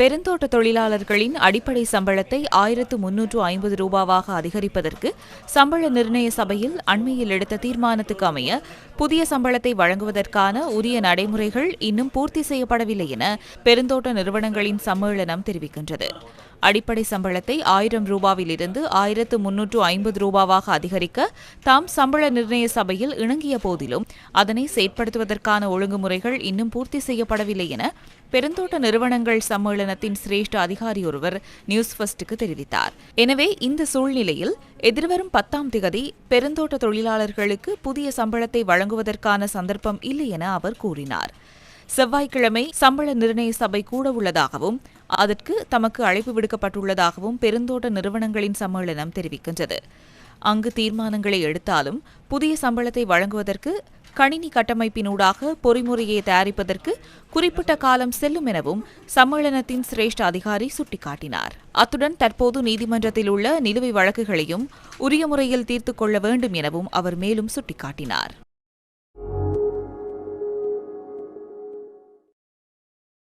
பெருந்தோட்ட தொழிலாளர்களின் அடிப்படை சம்பளத்தை ஆயிரத்து முன்னூற்று ஐம்பது ரூபாவாக அதிகரிப்பதற்கு சம்பள நிர்ணய சபையில் அண்மையில் எடுத்த தீர்மானத்துக்கு அமைய புதிய சம்பளத்தை வழங்குவதற்கான உரிய நடைமுறைகள் இன்னும் பூர்த்தி செய்யப்படவில்லை என பெருந்தோட்ட நிறுவனங்களின் சம்மேளனம் தெரிவிக்கின்றது. அடிப்படை சம்பளத்தை ஆயிரம் ரூபாவிலிருந்து ஆயிரத்து முன்னூற்று ஐம்பது ரூபாவாக அதிகரிக்க தாம் சம்பள நிர்ணய சபையில் இணங்கிய போதிலும் அதனை செயற்படுத்துவதற்கான ஒழுங்குமுறைகள் இன்னும் பூர்த்தி செய்யப்படவில்லை என பெருந்தோட்ட நிறுவனங்கள் சம்மேளனத்தின் சிரேஷ்ட அதிகாரி ஒருவர் நியூஸ் ஃபர்ஸ்டுக்கு தெரிவித்தார். எனவே இந்த சூழ்நிலையில் எதிர்வரும் பத்தாம் திகதி பெருந்தோட்ட தொழிலாளர்களுக்கு புதிய சம்பளத்தை வழங்குவதற்கான சந்தர்ப்பம் இல்லை என அவர் கூறினார். செவ்வாய்க்கிழமை சம்பள நிர்ணய சபை கூட உள்ளதாகவும் அதற்கு தமக்கு அழைப்பு விடுக்கப்பட்டுள்ளதாகவும் பெருந்தோட்ட நிறுவனங்களின் சம்மேளனம் தெரிவிக்கின்றது. அங்கு தீர்மானங்களை எடுத்தாலும் புதிய சம்பளத்தை வழங்குவதற்கு கணினி கட்டமைப்பினூடாக பொறிமுறையை தயாரிப்பதற்கு குறிப்பிட்ட காலம் செல்லும் எனவும் சம்மேளனத்தின் சிரேஷ்ட அதிகாரி சுட்டிக்காட்டினார். அத்துடன் தற்போது நீதிமன்றத்தில் உள்ள நிலுவை வழக்குகளையும் உரிய முறையில் தீர்த்துக் கொள்ள வேண்டும் எனவும் அவர் மேலும் சுட்டிக்காட்டினார்.